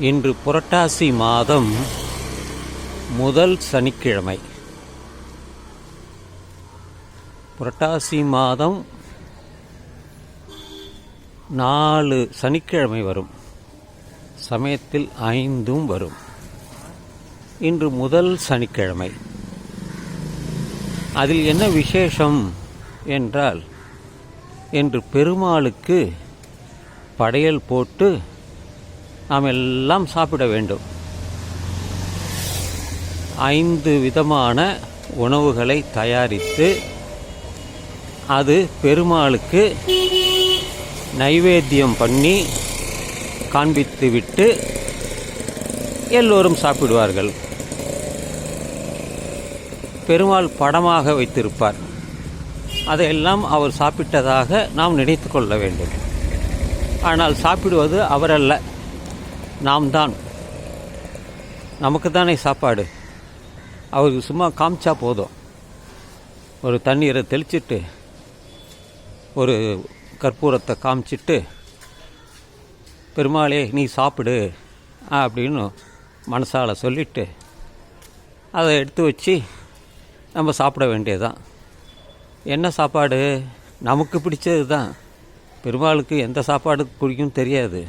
இன்று புரட்டாசி மாதம் முதல் சனிக்கிழமை. புரட்டாசி மாதம் நாலு சனிக்கிழமை வரும். சமயத்தில் ஐந்தும் வரும். இன்று முதல் சனிக்கிழமை. அதில் என்ன விசேஷம் என்றால் என்று பெருமாளுக்கு படையல் போட்டு நாம் எல்லாம் சாப்பிட வேண்டும். ஐந்து விதமான உணவுகளை தயாரித்து அது பெருமாளுக்கு நைவேத்தியம் பண்ணி காண்பித்துவிட்டு எல்லோரும் சாப்பிடுவார்கள். பெருமாள் படமாக வைத்திருப்பார். அதையெல்லாம் அவர் சாப்பிட்டதாக நாம் நினைத்து கொள்ள வேண்டும். ஆனால் சாப்பிடுவது அவரல்ல. நாம் தான் நமக்கு தானே சாப்பாடு. அவருக்கு சும்மா காமிச்சா போதும். ஒரு தண்ணீரை தெளிச்சிட்டு ஒரு கற்பூரத்தை காமிச்சிட்டு பெருமாளே நீ சாப்பிடு அப்படின்னு மனசால் சொல்லிட்டு அதை எடுத்து வச்சு நம்ம சாப்பிட வேண்டியதுதான். என்ன சாப்பாடு? நமக்கு பிடிச்சது தான் பெருமாளுக்கு எந்த சாப்பாடு பிடிக்கும் தெரியாது.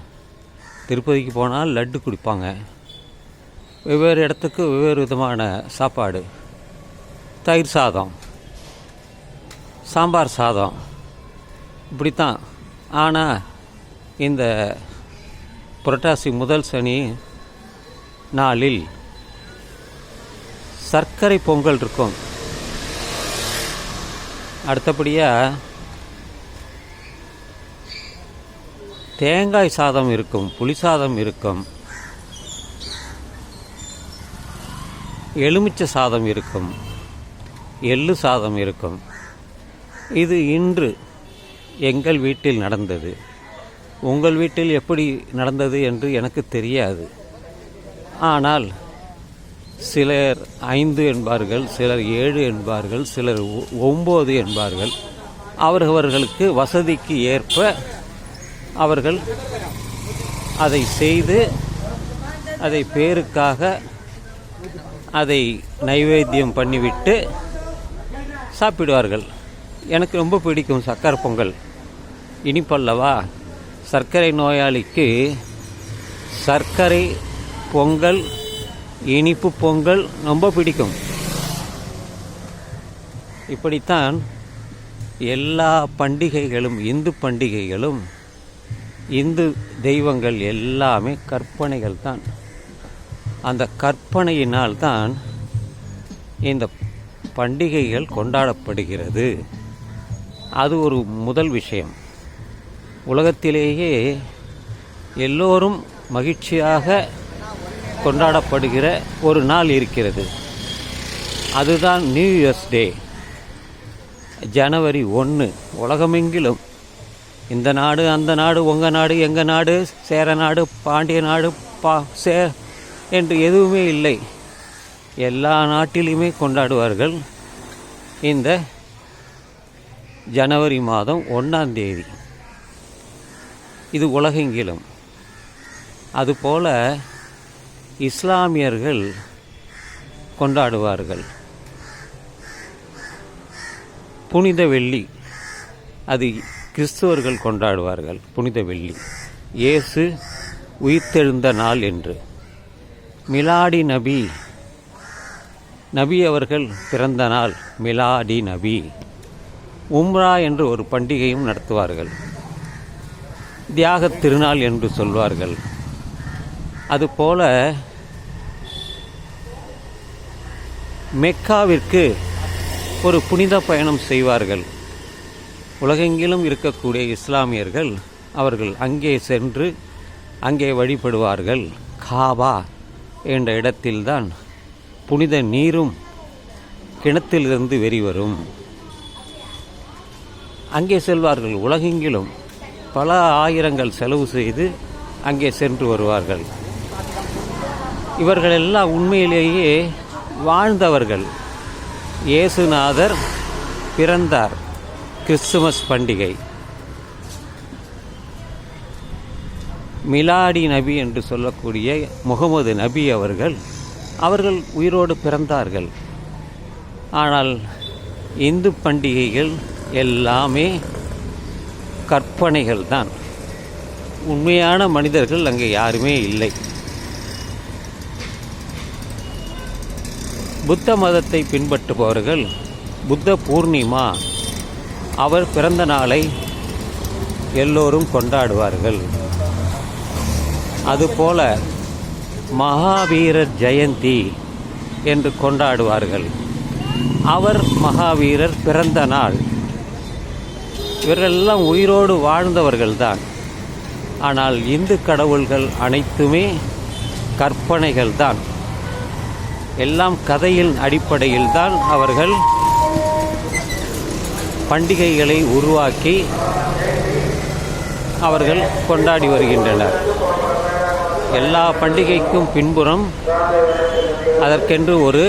திருப்பதிக்கு போனால் லட்டு குடிப்பாங்க. வெவ்வேறு இடத்துக்கு வெவ்வேறு விதமான சாப்பாடு. தயிர் சாதம் சாம்பார் சாதம். இப்படித்தான். ஆனால் இந்த புரட்டாசி முதல் சனி நாளில் சர்க்கரை பொங்கல் இருக்கும். அடுத்தபடியாக தேங்காய் சாதம் இருக்கும் புளி சாதம் இருக்கும் எலுமிச்சை சாதம் இருக்கும் எள்ளு சாதம் இருக்கும். இது இன்று எங்கள் வீட்டில் நடந்தது. உங்கள் வீட்டில் எப்படி நடந்தது என்று எனக்கு தெரியாது. ஆனால் சிலர் ஐந்து என்பார்கள் சிலர் ஏழு என்பார்கள் சிலர் ஒ- ஒம்பது என்பார்கள். அவரவர்களுக்கு வசதிக்கு ஏற்ப அவர்கள் அதை செய்து அதை பேருக்காக அதை நைவேத்தியம் பண்ணிவிட்டு சாப்பிடுவார்கள். எனக்கு ரொம்ப பிடிக்கும் சக்கரை பொங்கல். இனிப்பல்லவா? சர்க்கரை நோயாளிக்கு சர்க்கரை பொங்கல் இனிப்பு பொங்கல் ரொம்ப பிடிக்கும். இப்படித்தான் எல்லா பண்டிகைகளும் இந்து பண்டிகைகளும் இந்து தெய்வங்கள் எல்லாமே கற்பனைகள் தான். அந்த கற்பனையினால் தான் இந்த பண்டிகைகள் கொண்டாடப்படுகிறது. அது ஒரு முதல் விஷயம். உலகத்திலேயே எல்லோரும் மகிழ்ச்சியாக கொண்டாடப்படுகிற ஒரு நாள் இருக்கிறது. அதுதான் நியூ இயர்ஸ் டே ஜனவரி ஒன்று உலகமெங்கிலும் இந்த நாடு அந்த நாடு உங்கள் நாடு எங்கள் நாடு சேர நாடு பாண்டிய நாடு பா சே என்று எதுவுமே இல்லை. எல்லா நாட்டிலுமே கொண்டாடுவார்கள். இந்த ஜனவரி மாதம் ஒன்றாம் தேதி. இது உலகெங்கிலும். அதுபோல இஸ்லாமியர்கள் கொண்டாடுவார்கள். புனித வெள்ளி அது கிறிஸ்துவர்கள் கொண்டாடுவார்கள் புனித வெள்ளி. இயேசு உயிர்த்தெழுந்த நாள் என்று. மிலாடி நபி. நபி அவர்கள் பிறந்த நாள் மிலாடி நபி. உம்ரா என்று ஒரு பண்டிகையும் நடத்துவார்கள். தியாகத் திருநாள் என்று சொல்வார்கள். அதுபோல மெக்காவிற்கு ஒரு புனித பயணம் செய்வார்கள். உலகெங்கிலும் இருக்கக்கூடிய இஸ்லாமியர்கள் அவர்கள் அங்கே சென்று அங்கே வழிபடுவார்கள். காபா என்ற இடத்தில்தான் புனித நீரும் கிணத்திலிருந்து வெறிவரும் அங்கே செல்வார்கள். உலகெங்கிலும் பல ஆயிரங்கள் செலவு செய்து அங்கே சென்று வருவார்கள். இவர்களெல்லாம் உண்மையிலேயே வாழ்ந்தவர்கள். இயேசுநாதர் பிறந்தார். கிறிஸ்துமஸ் பண்டிகை. மிலாடி நபி என்று சொல்லக்கூடிய முகமது நபி அவர்கள் அவர்கள் உயிரோடு பிறந்தார்கள். ஆனால் இந்து பண்டிகைகள் எல்லாமே கற்பனைகள் தான். உண்மையான மனிதர்கள் அங்கே யாருமே இல்லை. புத்த மதத்தை பின்பற்றுபவர்கள் புத்த பூர்ணிமா அவர் பிறந்த நாளை எல்லோரும் கொண்டாடுவார்கள். அதுபோல மகாவீரர் ஜெயந்தி என்று கொண்டாடுவார்கள். அவர் மகாவீரர் பிறந்த நாள். இவரெல்லாம் உயிரோடு வாழ்ந்தவர்கள்தான். ஆனால் இந்து கடவுள்கள் அனைத்துமே கற்பனைகள் தான் எல்லாம் கதையின் அடிப்படையில் தான் அவர்கள் பண்டிகைகளை உருவாக்கி அவர்கள் கொண்டாடி வருகின்றனர். எல்லா பண்டிகைக்கும் பின்புறம் அதற்கென்று ஒரு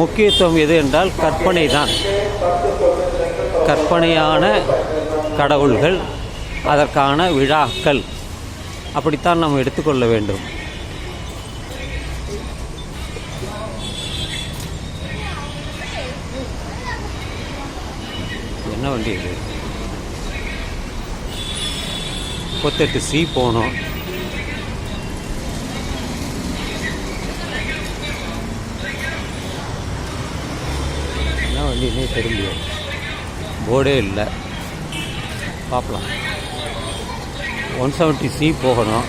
முக்கியத்துவம் எது என்றால் கற்பனை தான். கற்பனையான கடவுள்கள் அதற்கான விழாக்கள். அப்படித்தான் நாம் எடுத்துக்கொள்ள வேண்டும். என்ன வண்டி இது? முப்பத்தெட்டு சி போகணும். என்ன வண்டினே தெரியலையே. போர்டே இல்லை. பார்க்கலாம் ஒன் செவன்ட்டி சி போகணும்.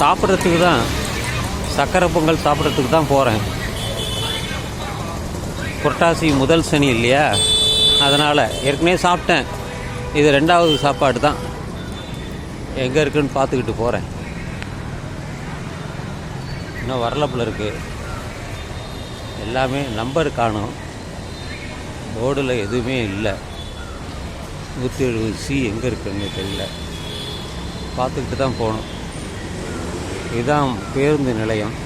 சாப்பிட்றதுக்கு தான் சக்கரை பொங்கல் சாப்பிட்றதுக்கு தான் போகிறேன் புரட்டாசி முதல் சனி இல்லையா? அதனால் ஏற்கனவே சாப்பிட்டேன். இது ரெண்டாவது சாப்பாடு தான். எங்கே இருக்குன்னு பார்த்துக்கிட்டு போகிறேன் இன்னும் வரலப்பில் இருக்குது எல்லாமே நம்பர் காணும். போர்டில் எதுவுமே இல்லை. நூற்றி எழுபது சி எங்கே இருக்குன்னு தெரியல. பார்த்துக்கிட்டு தான் போகணும். இதுதான் பேருந்து நிலையம்.